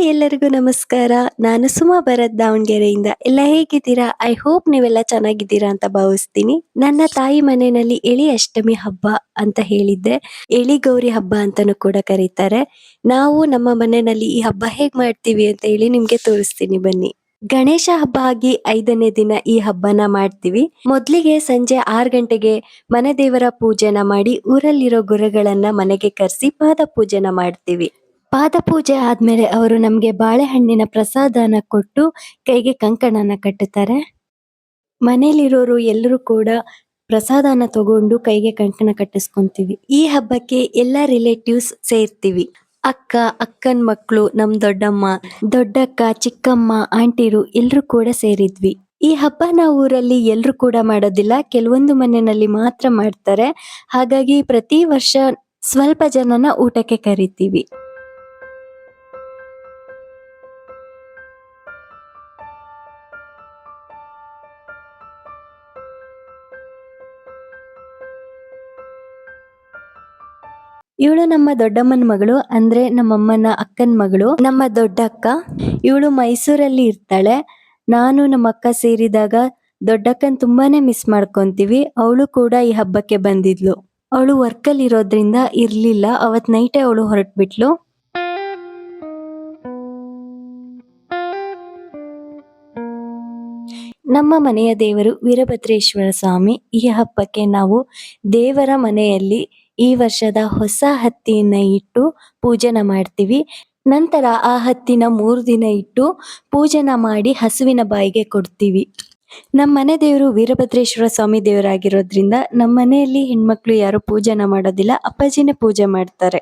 Hi ಎಲ್ಲರಿಗೂ ನಮಸ್ಕಾರ. ನಾನು ಸುಮಾ ಭರತ್ ದಾವಣಗೆರೆಯಿಂದ. ಎಲ್ಲ ಹೇಗಿದ್ದೀರಾ? ಐ ಹೋಪ್ ನೀವೆಲ್ಲ ಚೆನ್ನಾಗಿದ್ದೀರಾ ಅಂತ ಭಾವಿಸ್ತೀನಿ. ನನ್ನ ತಾಯಿ ಮನೆಯಲ್ಲಿ ಎಳಿ ಅಷ್ಟಮಿ ಹಬ್ಬ ಅಂತ ಹೇಳಿದ್ದೆ. ಎಳಿ ಗೌರಿ ಹಬ್ಬ ಅಂತಾನೂ ಕೂಡ ಕರೀತಾರೆ. ನಾವು ನಮ್ಮ ಮನೆಯಲ್ಲಿ ಈ ಹಬ್ಬ ಹೇಗ್ ಮಾಡ್ತೀವಿ ಅಂತ ಹೇಳಿ ನಿಮ್ಗೆ ತೋರಿಸ್ತೀನಿ ಬನ್ನಿ. ಗಣೇಶ ಹಬ್ಬ ಆಗಿ ಐದನೇ ದಿನ ಈ ಹಬ್ಬನ ಮಾಡ್ತೀವಿ. ಮೊದ್ಲಿಗೆ ಸಂಜೆ ಆರ್ ಗಂಟೆಗೆ ಮನೆ ದೇವರ ಪೂಜೆನ ಮಾಡಿ ಊರಲ್ಲಿರೋ ಗುರುಗಳನ್ನ ಮನೆಗೆ ಕರೆಸಿ ಪಾದ ಪೂಜೆನ ಮಾಡ್ತೀವಿ. ಪಾದ ಪೂಜೆ ಆದ್ಮೇಲೆ ಅವರು ನಮ್ಗೆ ಬಾಳೆಹಣ್ಣಿನ ಪ್ರಸಾದನ ಕೊಟ್ಟು ಕೈಗೆ ಕಂಕಣನ ಕಟ್ಟುತ್ತಾರೆ. ಮನೇಲಿರೋರು ಎಲ್ಲರೂ ಕೂಡ ಪ್ರಸಾದನ ತಗೊಂಡು ಕೈಗೆ ಕಂಕಣ ಕಟ್ಟಿಸ್ಕೊಂತೀವಿ. ಈ ಹಬ್ಬಕ್ಕೆ ಎಲ್ಲ ರಿಲೇಟಿವ್ಸ್ ಸೇರ್ತೀವಿ. ಅಕ್ಕ, ಅಕ್ಕನ್ ಮಕ್ಕಳು ನಮ್ ದೊಡ್ಡಮ್ಮ, ದೊಡ್ಡಕ್ಕ, ಚಿಕ್ಕಮ್ಮ, ಆಂಟಿರು ಎಲ್ಲರೂ ಕೂಡ ಸೇರಿದ್ವಿ. ಈ ಹಬ್ಬನ ಊರಲ್ಲಿ ಎಲ್ರು ಕೂಡ ಮಾಡೋದಿಲ್ಲ. ಕೆಲವೊಂದು ಮನೆಯಲ್ಲಿ ಮಾತ್ರ ಮಾಡ್ತಾರೆ. ಹಾಗಾಗಿ ಪ್ರತಿ ವರ್ಷ ಸ್ವಲ್ಪ ಜನನ ಊಟಕ್ಕೆ ಕರಿತೀವಿ. ಇವಳು ನಮ್ಮ ದೊಡ್ಡಮ್ಮನ ಮಗಳು, ಅಂದ್ರೆ ನಮ್ಮಮ್ಮನ ಅಕ್ಕನ ಮಗಳು. ನಮ್ಮ ದೊಡ್ಡಕ್ಕ ಇವಳು ಮೈಸೂರಲ್ಲಿ ಇರ್ತಾಳೆ. ನಾನು ನಮ್ಮ ಅಕ್ಕ ಸೇರಿದಾಗ ದೊಡ್ಡಕ್ಕನ್ ತುಂಬಾನೇ ಮಿಸ್ ಮಾಡ್ಕೊಂತೀವಿ. ಅವಳು ಕೂಡ ಈ ಹಬ್ಬಕ್ಕೆ ಬಂದಿದ್ಲು. ಅವಳು ವರ್ಕಲ್ಲಿ ಇರೋದ್ರಿಂದ ಇರ್ಲಿಲ್ಲ. ಅವತ್ ನೈಟೇ ಅವಳು ಹೊರಟ್ಬಿಟ್ಲು. ನಮ್ಮ ಮನೆಯ ದೇವರು ವೀರಭದ್ರೇಶ್ವರ ಸ್ವಾಮಿ. ಈ ಹಬ್ಬಕ್ಕೆ ನಾವು ದೇವರ ಮನೆಯಲ್ಲಿ ಈ ವರ್ಷದ ಹೊಸ ಹತ್ತಿಯನ್ನ ಇಟ್ಟು ಪೂಜೆನ ಮಾಡ್ತೀವಿ. ನಂತರ ಆ ಹತ್ತಿನ ಮೂರು ದಿನ ಇಟ್ಟು ಪೂಜನ ಮಾಡಿ ಹಸುವಿನ ಬಾಯಿಗೆ ಕೊಡ್ತೀವಿ. ನಮ್ಮ ಮನೆ ದೇವರು ವೀರಭದ್ರೇಶ್ವರ ಸ್ವಾಮಿ ದೇವರಾಗಿರೋದ್ರಿಂದ ನಮ್ಮ ಮನೆಯಲ್ಲಿ ಹೆಣ್ಮಕ್ಳು ಯಾರು ಪೂಜೆನ ಮಾಡೋದಿಲ್ಲ, ಅಪ್ಪಾಜಿನೇ ಪೂಜೆ ಮಾಡ್ತಾರೆ.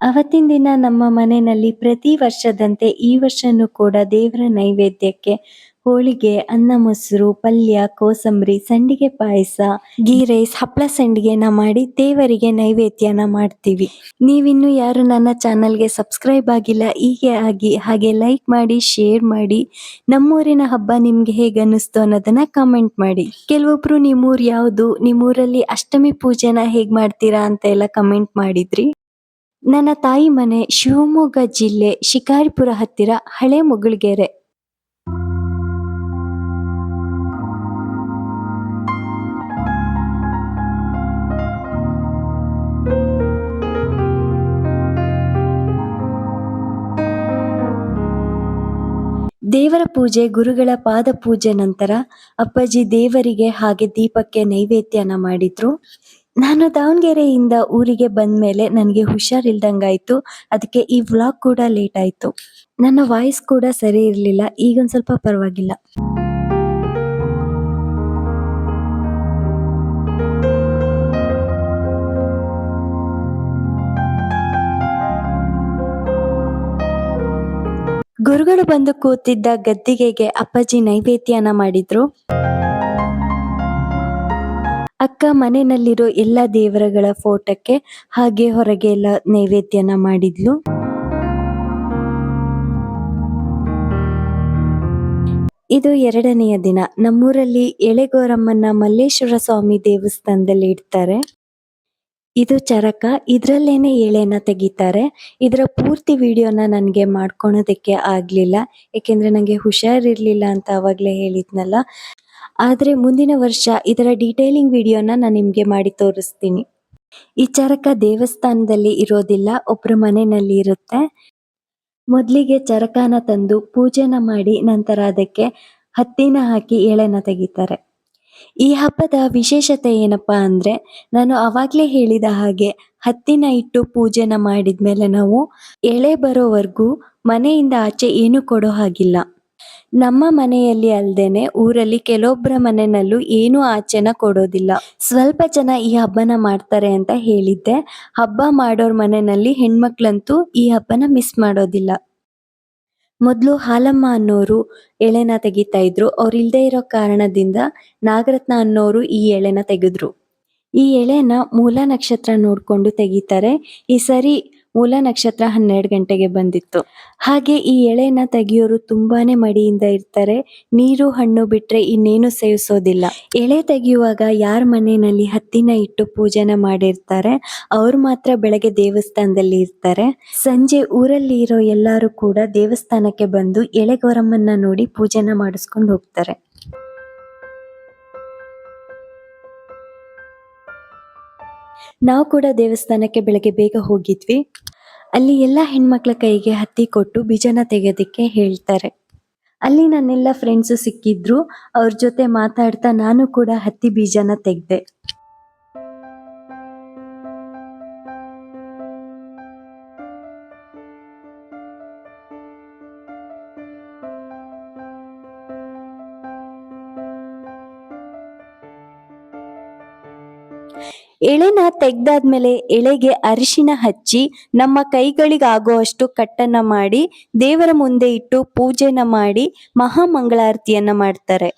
ಅವತ್ತಿನ ದಿನ ನಮ್ಮ ಮನೆಯಲ್ಲಿ ಪ್ರತಿ ವರ್ಷದಂತೆ ಈ ವರ್ಷನೂ ಕೂಡ ದೇವರ ನೈವೇದ್ಯಕ್ಕೆ ಹೋಳಿಗೆ, ಅನ್ನ ಮೊಸರು, ಪಲ್ಯ, ಕೋಸಂಬರಿ, ಸಂಡಿಗೆ ಪಾಯಸ, ಗೀ ರೈಸ್, ಹಪ್ಪಳ ಸಂಡಿಗೆನ ಮಾಡಿ ದೇವರಿಗೆ ನೈವೇದ್ಯನ ಮಾಡ್ತೀವಿ. ನೀವಿನ್ನು ಯಾರು ನನ್ನ ಚಾನಲ್ಗೆ ಸಬ್ಸ್ಕ್ರೈಬ್ ಆಗಿಲ್ಲ, ಹೀಗೆ ಆಗಿ ಹಾಗೆ ಲೈಕ್ ಮಾಡಿ, ಶೇರ್ ಮಾಡಿ, ನಮ್ಮೂರಿನ ಹಬ್ಬ ನಿಮ್ಗೆ ಹೇಗೆ ಅನ್ನಿಸ್ತು ಅನ್ನೋದನ್ನ ಕಮೆಂಟ್ ಮಾಡಿ. ಕೆಲವೊಬ್ರು ನಿಮ್ಮೂರ್ ಯಾವ್ದು, ನಿಮ್ಮೂರಲ್ಲಿ ಅಷ್ಟಮಿ ಪೂಜೆನ ಹೇಗ್ ಮಾಡ್ತೀರಾ ಅಂತ ಎಲ್ಲ ಕಮೆಂಟ್ ಮಾಡಿದ್ರಿ. ನನ್ನ ತಾಯಿ ಮನೆ ಶಿವಮೊಗ್ಗ ಜಿಲ್ಲೆ ಶಿಕಾರಿಪುರ ಹತ್ತಿರ ಹಳೆ ಮುಗುಳ್ಗೆರೆ. ದೇವರ ಪೂಜೆ, ಗುರುಗಳ ಪಾದ ಪೂಜೆ ನಂತರ ಅಪ್ಪಾಜಿ ದೇವರಿಗೆ ಹಾಗೆ ದೀಪಕ್ಕೆ ನೈವೇದ್ಯನ ಮಾಡಿದ್ರು. ನಾನು ದಾವಣಗೆರೆಯಿಂದ ಊರಿಗೆ ಬಂದ ಮೇಲೆ ನನಗೆ ಹುಷಾರಿಲ್ದಂಗಾಯ್ತು. ಅದಕ್ಕೆ ಈ ವ್ಲಾಗ್ ಕೂಡ ಲೇಟ್ ಆಯ್ತು ನನ್ನ ವಾಯ್ಸ್ ಕೂಡ ಸರಿ ಇರಲಿಲ್ಲ. ಈಗೊಂದು ಸ್ವಲ್ಪ ಪರವಾಗಿಲ್ಲ. ಗುರುಗಳು ಬಂದು ಕೂತಿದ್ದ ಗದ್ದಿಗೆಗೆ ಅಪ್ಪಾಜಿ ನೈವೇದ್ಯನ ಮಾಡಿದ್ರು. ಅಕ್ಕ ಮನೆಯಲ್ಲಿರೋ ಎಲ್ಲ ದೇವರಗಳ ಫೋಟೋಕ್ಕೆ ಹಾಗೆ ಹೊರಗೆ ಎಲ್ಲ ನೈವೇದ್ಯನ ಮಾಡಿದ್ಲು. ಇದು ಎರಡನೆಯ ದಿನ. ನಮ್ಮೂರಲ್ಲಿ ಎಳೆಗೋರಮ್ಮನ ಮಲ್ಲೇಶ್ವರ ಸ್ವಾಮಿ ದೇವಸ್ಥಾನದಲ್ಲಿ ಇಡ್ತಾರೆ. ಇದು ಚರಕ. ಇದ್ರಲ್ಲೇನೆ ಎಳೆನ ತೆಗಿತಾರೆ. ಇದರ ಪೂರ್ತಿ ವಿಡಿಯೋನ ನನಗೆ ಮಾಡ್ಕೊಳೋದಕ್ಕೆ ಆಗಲಿಲ್ಲ. ಏಕೆಂದರೆ ನನಗೆ ಹುಷಾರಿರಲಿಲ್ಲ ಅಂತ ಆವಾಗಲೇ ಹೇಳಿದ್ನಲ್ಲ. ಆದ್ರೆ ಮುಂದಿನ ವರ್ಷ ಇದರ ಡೀಟೇಲಿಂಗ್ ವಿಡಿಯೋನ ನಾನು ನಿಮಗೆ ಮಾಡಿ ತೋರಿಸ್ತೀನಿ. ಈ ಚರಕ ದೇವಸ್ಥಾನದಲ್ಲಿ ಇರೋದಿಲ್ಲ ಒಬ್ಬರ ಮನೆಯಲ್ಲಿ ಇರುತ್ತೆ. ಮೊದಲಿಗೆ ಚರಕನ ತಂದು ಪೂಜೆನ ಮಾಡಿ ನಂತರ ಅದಕ್ಕೆ ಹತ್ತಿನ ಹಾಕಿ ಎಳೆನ ತೆಗಿತಾರೆ. ಈ ಹಬ್ಬದ ವಿಶೇಷತೆ ಏನಪ್ಪಾ ಅಂದ್ರೆ, ನಾನು ಅವಾಗಲೇ ಹೇಳಿದ ಹಾಗೆ ಹತ್ತಿನ ಇಟ್ಟು ಪೂಜೆನ ಮಾಡಿದ್ಮೇಲೆ ನಾವು ಎಳೆ ಬರೋವರೆಗೂ ಮನೆಯಿಂದ ಆಚೆ ಏನು ಕೊಡೋ ಹಾಗಿಲ್ಲ. ನಮ್ಮ ಮನೆಯಲ್ಲಿ ಅಲ್ದೇನೆ ಊರಲ್ಲಿ ಕೆಲವೊಬ್ಬರ ಮನೆಯಲ್ಲೂ ಏನೂ ಆಚೆನ ಕೊಡೋದಿಲ್ಲ. ಸ್ವಲ್ಪ ಜನ ಈ ಹಬ್ಬನ ಮಾಡ್ತಾರೆ ಅಂತ ಹೇಳಿದ್ದೆ. ಹಬ್ಬ ಮಾಡೋರ್ ಮನೆಯಲ್ಲಿ ಹೆಣ್ಮಕ್ಳಂತೂ ಈ ಹಬ್ಬನ ಮಿಸ್ ಮಾಡೋದಿಲ್ಲ. ಮೊದಲು ಹಾಲಮ್ಮ ಅನ್ನೋರು ಎಳೆನ ತೆಗಿತಾ ಇದ್ರು. ಅವ್ರು ಇಲ್ದೇ ಇರೋ ಕಾರಣದಿಂದ ನಾಗರತ್ನ ಅನ್ನೋರು ಈ ಎಳೆನ ತೆಗೆದ್ರು. ಈ ಎಳೆನ ಮೂಲ ನಕ್ಷತ್ರ ನೋಡ್ಕೊಂಡು ತೆಗಿತಾರೆ. ಈ ಸರಿ ಮೂಲ ನಕ್ಷತ್ರ ಹನ್ನೆರಡು ಗಂಟೆಗೆ ಬಂದಿತ್ತು. ಹಾಗೆ ಈ ಎಳೆನ ತೆಗೆಯೋರು ತುಂಬಾನೇ ಮಡಿಯಿಂದ ಇರ್ತಾರೆ. ನೀರು, ಹಣ್ಣು ಬಿಟ್ರೆ ಇನ್ನೇನು ಸೇವಿಸೋದಿಲ್ಲ. ಎಳೆ ತೆಗೆಯುವಾಗ ಯಾರ ಮನೆಯಲ್ಲಿ ಹತ್ತಿನ ಇಟ್ಟು ಪೂಜೆನ ಮಾಡಿರ್ತಾರೆ, ಅವ್ರು ಮಾತ್ರ ಬೆಳಗ್ಗೆ ದೇವಸ್ಥಾನದಲ್ಲಿ ಇರ್ತಾರೆ. ಸಂಜೆ ಊರಲ್ಲಿ ಇರೋ ಎಲ್ಲರೂ ಕೂಡ ದೇವಸ್ಥಾನಕ್ಕೆ ಬಂದು ಎಳೆಗೌರಮ್ಮನ್ನ ನೋಡಿ ಪೂಜೆನ ಮಾಡಿಸ್ಕೊಂಡು ಹೋಗ್ತಾರೆ. ನಾವು ಕೂಡ ದೇವಸ್ಥಾನಕ್ಕೆ ಬೆಳಗ್ಗೆ ಬೇಗ ಹೋಗಿದ್ವಿ. ಅಲ್ಲಿ ಎಲ್ಲ ಹೆಣ್ಮಕ್ಳ ಕೈಗೆ ಹತ್ತಿ ಕೊಟ್ಟು ಬೀಜನ ತೆಗೆಯೋದಕ್ಕೆ ಹೇಳ್ತಾರೆ. ಅಲ್ಲಿ ನನ್ನೆಲ್ಲ ಫ್ರೆಂಡ್ಸು ಸಿಕ್ಕಿದ್ರು. ಅವ್ರ ಜೊತೆ ಮಾತಾಡ್ತಾ ನಾನು ಕೂಡ ಹತ್ತಿ ಬೀಜನ ತೆಗ್ದೆ. ಎಳೆನ ತೆಗ್ದಾದ್ಮೇಲೆ ಎಳೆಗೆ ಅರಿಶಿನ ಹಚ್ಚಿ ನಮ್ಮ ಕೈಗಳಿಗಾಗುವಷ್ಟು ಕಟ್ಟನ್ನ ಮಾಡಿ ದೇವರ ಮುಂದೆ ಇಟ್ಟು ಪೂಜೆನ ಮಾಡಿ ಮಹಾಮಂಗಳಾರತಿಯನ್ನ ಮಾಡ್ತಾರೆ.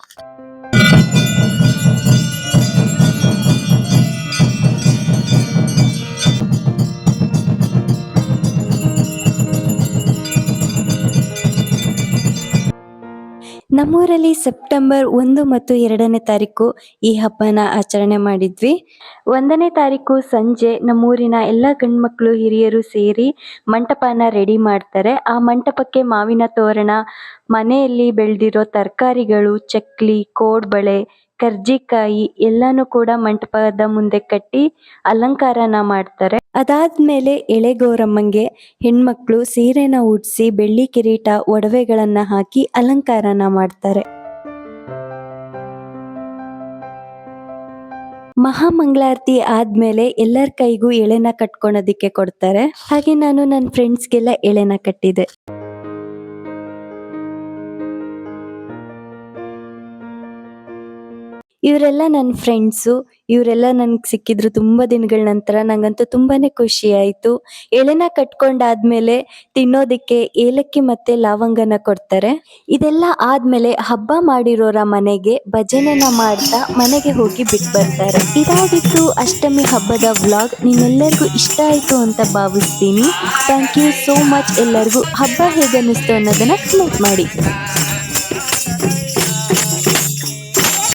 ನಮ್ಮೂರಲ್ಲಿ ಸೆಪ್ಟೆಂಬರ್ ಒಂದು ಮತ್ತು ಎರಡನೇ ತಾರೀಕು ಈ ಹಬ್ಬನ ಆಚರಣೆ ಮಾಡಿದ್ವಿ. ಒಂದನೇ ತಾರೀಕು ಸಂಜೆ ನಮ್ಮೂರಿನ ಎಲ್ಲ ಗಂಡ್ಮಕ್ಳು, ಹಿರಿಯರು ಸೇರಿ ಮಂಟಪನ ರೆಡಿ ಮಾಡ್ತಾರೆ. ಆ ಮಂಟಪಕ್ಕೆ ಮಾವಿನ ತೋರಣ, ಮನೆಯಲ್ಲಿ ಬೆಳೆದಿರೋ ತರಕಾರಿಗಳು, ಚಕ್ಲಿ, ಕೋಡ್ಬಳೆ ಕರ್ಜಿಕಾಯಿ ಎಲ್ಲಾನು ಕೂಡ ಮಂಟಪದ ಮುಂದೆ ಕಟ್ಟಿ ಅಲಂಕಾರನ ಮಾಡ್ತಾರೆ. ಅದಾದ್ಮೇಲೆ ಎಳೆಗೋರಮ್ಮಂಗೆ ಹೆಣ್ಮಕ್ಳು ಸೀರೆನ ಉಡ್ಸಿ ಬೆಳ್ಳಿ ಕಿರೀಟ, ಒಡವೆಗಳನ್ನ ಹಾಕಿ ಅಲಂಕಾರನ ಮಾಡ್ತಾರೆ. ಮಹಾಮಂಗಳಾರತಿ ಆದ್ಮೇಲೆ ಎಲ್ಲರ ಕೈಗೂ ಎಳೆನ ಕಟ್ಕೊಳೋದಿಕ್ಕೆ ಕೊಡ್ತಾರೆ. ಹಾಗೆ ನಾನು ನನ್ನ ಫ್ರೆಂಡ್ಸ್ಗೆಲ್ಲ ಎಳೆನ ಕಟ್ಟಿದೆ. ಇವರೆಲ್ಲ ನನ್ನ ಫ್ರೆಂಡ್ಸು ಇವರೆಲ್ಲ ನನಗೆ ಸಿಕ್ಕಿದ್ರು ತುಂಬ ದಿನಗಳ ನಂತರ ನನಗಂತೂ ತುಂಬಾನೇ ಖುಷಿ ಆಯಿತು. ಎಳೆನ ಕಟ್ಕೊಂಡಾದ್ಮೇಲೆ ತಿನ್ನೋದಕ್ಕೆ ಏಲಕ್ಕಿ ಮತ್ತೆ ಲವಂಗನ ಕೊಡ್ತಾರೆ. ಇದೆಲ್ಲ ಆದ್ಮೇಲೆ ಹಬ್ಬ ಮಾಡಿರೋರ ಮನೆಗೆ ಭಜನೆನ ಮಾಡ್ತಾ ಮನೆಗೆ ಹೋಗಿ ಬಿಟ್ಟು ಬರ್ತಾರೆ. ಇದಾಗಿತ್ತು ಅಷ್ಟಮಿ ಹಬ್ಬದ ವ್ಲಾಗ್. ನಿಮ್ಮೆಲ್ಲರಿಗೂ ಇಷ್ಟ ಆಯಿತು ಅಂತ ಭಾವಿಸ್ತೀನಿ. ಥ್ಯಾಂಕ್ ಯು ಸೋ ಮಚ್ ಎಲ್ಲರಿಗೂ. ಹಬ್ಬ ಹೇಗೆ ಅನ್ನಿಸ್ತು ಅನ್ನೋದನ್ನ ಕಮೆಂಟ್ ಮಾಡಿ.